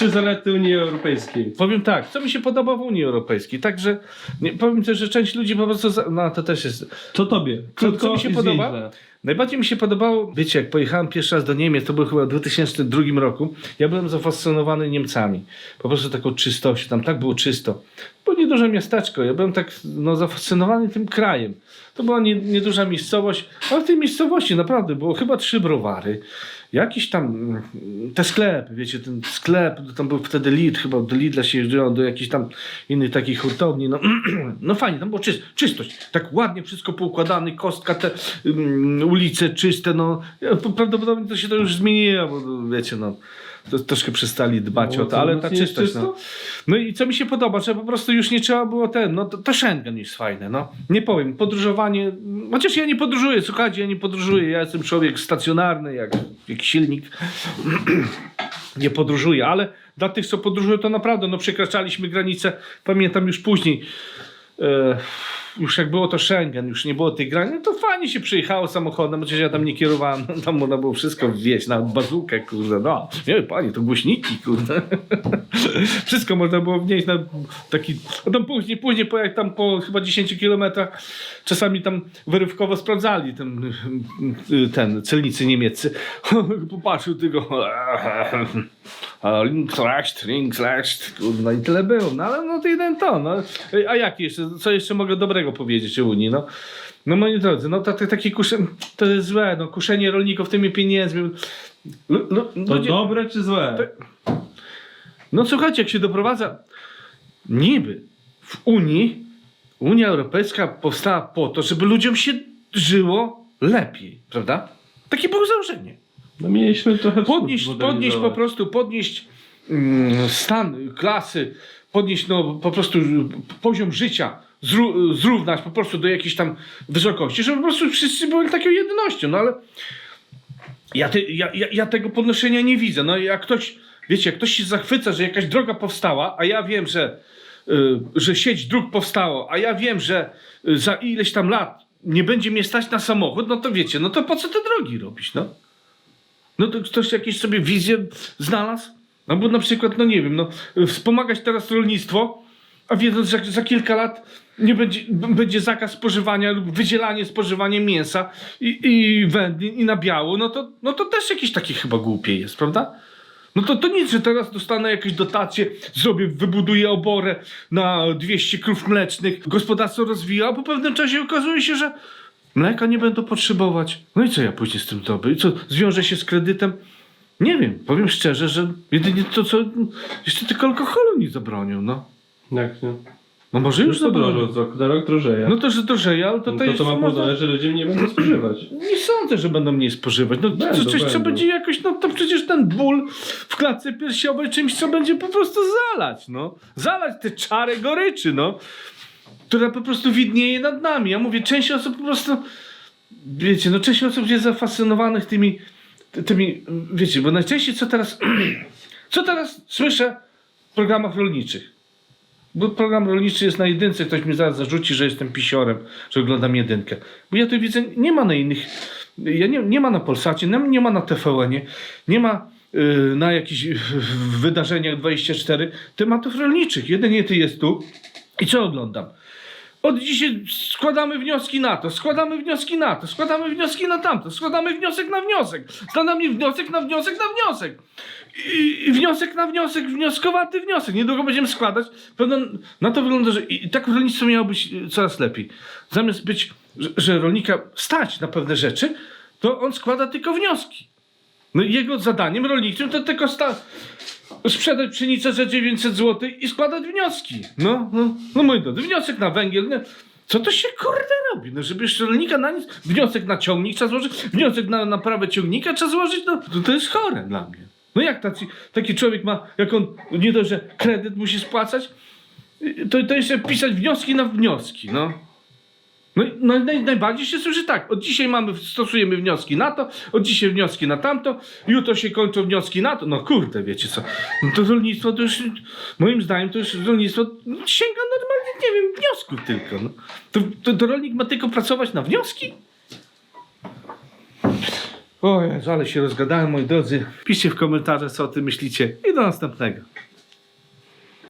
Trzy zalety Unii Europejskiej. Powiem tak, co mi się podoba w Unii Europejskiej, także nie, powiem też, że część ludzi po prostu, za, no to też jest, Co tobie? co, Krótko co mi się podoba? zwięźle. Najbardziej mi się podobało, wiecie, jak pojechałem pierwszy raz do Niemiec, to było chyba w 2002 roku, ja byłem zafascynowany Niemcami, po prostu taką czystością, tam tak było czysto. Było nieduże miasteczko, ja byłem tak no, zafascynowany tym krajem. To była nie, nieduża miejscowość, ale w tej miejscowości naprawdę było chyba trzy browary, jakiś tam, te sklepy, wiecie, ten sklep, tam był wtedy Lidl, chyba do Lidla się jeździło, do jakichś tam innych takich hurtowni, no, no fajnie, tam była czyst, czystość, tak ładnie wszystko poukładane, kostka, te mm, ulice czyste, no, prawdopodobnie to się to już zmieniło, bo wiecie, no, to, troszkę przestali dbać Było o to, ale ta czystość, czysto? no. No i co mi się podoba, że po prostu już nie trzeba było ten, no to, to Schengen jest fajne, no. Nie powiem, podróżowanie, chociaż ja nie podróżuję, słuchajcie, ja nie podróżuję, ja jestem człowiek stacjonarny, jak, jak silnik, nie podróżuję, ale dla tych, co podróżują, to naprawdę, no przekraczaliśmy granicę, pamiętam już później, e, już jak było to Schengen, już nie było tych granic, no to fajnie się przyjechało samochodem, chociaż ja tam nie kierowałem, tam można było wszystko wwieźć, na bazukę, kurde, no, nie, panie, to głośniki, kurde. Wszystko można było wnieść na taki. A tam później, później po jak tam po chyba 10 kilometrach czasami tam wyrywkowo sprawdzali ten, ten celnicy niemieccy. Popatrzył tylko. Links recht, links recht. Kurwa, i tyle było. No ale no to jeden to. No. A jaki jeszcze? Co jeszcze mogę dobrego powiedzieć o Unii? No. No moi drodzy, no to, to takie kuszenie, to jest złe, no kuszenie rolników tymi pieniędzmi. Lu- lu- To ludzie- dobre czy złe? no słuchajcie, jak się doprowadza, niby w Unii, Unia Europejska powstała po to, żeby ludziom się żyło lepiej, prawda? Takie było założenie. No mieliśmy trochę Podnieść, podnieść po prostu, podnieść mm, stan, klasy, podnieść no, po prostu poziom życia, zró- zrównać po prostu do jakiejś tam wysokości, żeby po prostu wszyscy byli taką jednością, no ale ja, te, ja, ja, ja tego podnoszenia nie widzę. No jak ktoś, wiecie, jak ktoś się zachwyca, że jakaś droga powstała, a ja wiem, że, y, że sieć dróg powstało, a ja wiem, że y, za ileś tam lat nie będzie mnie stać na samochód, no to wiecie, no to po co te drogi robić, no? No to ktoś jakieś sobie wizję znalazł? No bo na przykład, no nie wiem, no wspomagać teraz rolnictwo, a wiedząc, że za kilka lat nie będzie, będzie zakaz spożywania lub wydzielanie spożywania mięsa i, i wędlin i nabiału, no to, no to też jakieś takie chyba głupie jest, prawda? No to, to nic, że teraz dostanę jakieś dotacje, zrobię, wybuduję oborę na 200 krów mlecznych, gospodarstwo rozwija, a po pewnym czasie okazuje się, że mleka nie będą potrzebować. No i co ja później z tym zrobię? I co, zwiążę się z kredytem? Nie wiem, powiem szczerze, że jedynie to, co jeszcze tylko alkoholu nie zabronią, no. Jak nie? No może już drożo zabronią. od roku na rok drożeje. No to, że drożeje, ale to, No to, to, to ma można- że ludzie nie będą spożywać. Nie sądzę, że będą mniej spożywać. No Będą, to coś, co będzie jakoś, no to przecież ten ból w klatce piersiowej czymś, co będzie po prostu zalać, no. Zalać te czary goryczy, no. Która po prostu widnieje nad nami. Ja mówię, część osób po prostu, wiecie, no część osób jest zafascynowanych tymi, ty- tymi, wiecie, bo najczęściej co teraz, co teraz słyszę w programach rolniczych. Bo program rolniczy jest na jedynce, ktoś mi zaraz zarzuci, że jestem pisiorem, że oglądam jedynkę. Bo ja tu widzę, nie ma na innych, ja nie, nie ma na Polsacie, nie, nie ma na TVN-ie, nie ma y, na jakichś y, wydarzeniach 24 tematów rolniczych. Jedynie ty jest tu. I co oglądam? Od dzisiaj składamy wnioski na to, składamy wnioski na to, składamy wnioski na tamto, składamy wniosek na wniosek, składamy wniosek na wniosek na wniosek. I, I wniosek na wniosek, wnioskowaty wniosek. Niedługo będziemy składać. Pewno na to wygląda, że i tak rolnictwo miało być coraz lepiej. Zamiast być, że, że rolnika stać na pewne rzeczy, to on składa tylko wnioski. No jego zadaniem rolniczym to tylko sta- sprzedać pszenicę za 900 zł i składać wnioski. No, no, no moi drodzy, wniosek na węgiel. No. Co to się kurde robi? No, żeby jeszcze rolnika na nic. Wniosek na ciągnik trzeba złożyć, wniosek na naprawę ciągnika trzeba złożyć. No, to, to jest chore dla mnie. No jak tacy, taki człowiek ma, jak on nie dość, że kredyt musi spłacać, to, to jeszcze pisać wnioski na wnioski, no. No, no naj, najbardziej się słyszy tak, od dzisiaj mamy, stosujemy wnioski na to, od dzisiaj wnioski na tamto, jutro się kończą wnioski na to, no kurde, wiecie co, no to rolnictwo to już, moim zdaniem to już rolnictwo sięga normalnie, nie wiem, wniosków tylko, no. To, to, to rolnik ma tylko pracować na wnioski? O Jezu, ale się rozgadałem, moi drodzy. Piszcie w komentarzach, co o tym myślicie i do następnego.